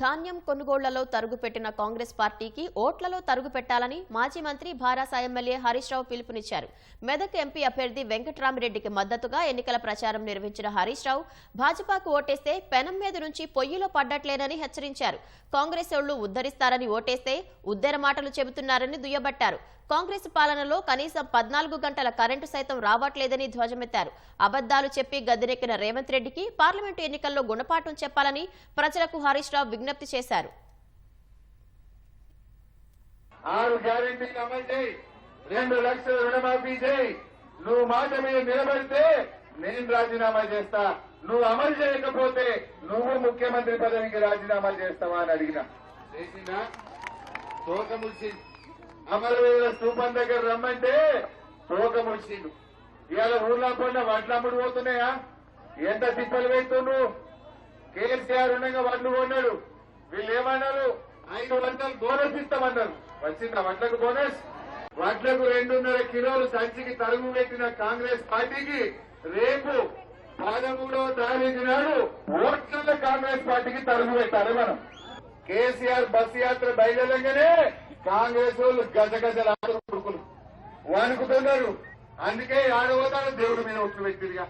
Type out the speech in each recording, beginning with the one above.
ధాన్యం కొనుగోళ్ళలో తరుగుపెట్టిన కాంగ్రెస్ పార్టీకి ఓట్లలో తరుగు పెట్టాలని మాజీ మంత్రి భారాస ఎమ్మెల్యే హరీష్ రావు పిలుపునిచ్చారు. మెదక్ ఎంపీ అభ్యర్థి వెంకట్రామరెడ్డికి మద్దతుగా ఎన్నికల ప్రచారం నిర్వహించిన హరీష్ రావు భాజపాకు ఓటేస్తే పెనం మీద నుంచి పొయ్యిలో పడ్డట్లేనని హెచ్చరించారు. కాంగ్రెస్ ఓళ్ళు ఉద్ధరిస్తారని ఓటేస్తే ఉద్దెర మాటలు చెబుతున్నారని దుయ్యబట్టారు. కాంగ్రెస్ పాలనలో కనీసం పద్నాలుగు గంటల కరెంటు సైతం రావట్లేదని ధ్వజమెత్తారు. అబద్దాలు చెప్పి గద్దెనెక్కిన రేవంత్ రెడ్డికి పార్లమెంటు ఎన్నికల్లో గుణపాఠం చెప్పాలని ప్రజలకు హరీష్ రావు విజ్ఞప్తి విజ్ఞప్తి చేశారు. ఆరు గ్యారెంటీలు అమలు చేయి. రెండు లక్షల రుణమాఫీ చేయి. నువ్వు మాట మీద నిలబడితే నేను రాజీనామా చేస్తా. నువ్వు అమలు చేయకపోతే నువ్వు ముఖ్యమంత్రి పదవికి రాజీనామా చేస్తావా అని అడిగిన. చేసిందా తోక ముడిచిండు అమరవీరుల స్తూపం దగ్గర రమ్మంటే తోక ముడిచిండు ఇవాళ ఊర్లో పడిన వడ్లు అమ్ముడు పోతున్నాయా? ఎంత తిప్పలు పెడుతుండు కేసీఆర్ ఉండగా వడ్లు కొన్నాడు. వీళ్ళు ఏమన్నారు ఐదు వందలు బోనస్ ఇస్తామన్నారు. వచ్చిందా వడ్లకు బోనస్ వడ్లకు రెండున్నర కిలోలు సంచికి తరుగు పెట్టిన కాంగ్రెస్ పార్టీకి రేపు పదమూడవ తారీఖు నాడు ఓట్ల కాంగ్రెస్ పార్టీకి తరుగు పెట్టాలి మనం. కేసీఆర్ బస్ యాత్ర బయలుదేరంగానే కాంగ్రెస్ వాళ్ళు గజగజలాడు కొడుకులు వణుకుతున్నారు. అందుకే ఆడబోతాడు దేవుడి మీద ఒట్లు పెట్టిరుగా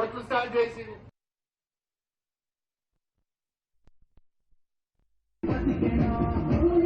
ఓట్లు స్టార్ట్ చేసి Thank you.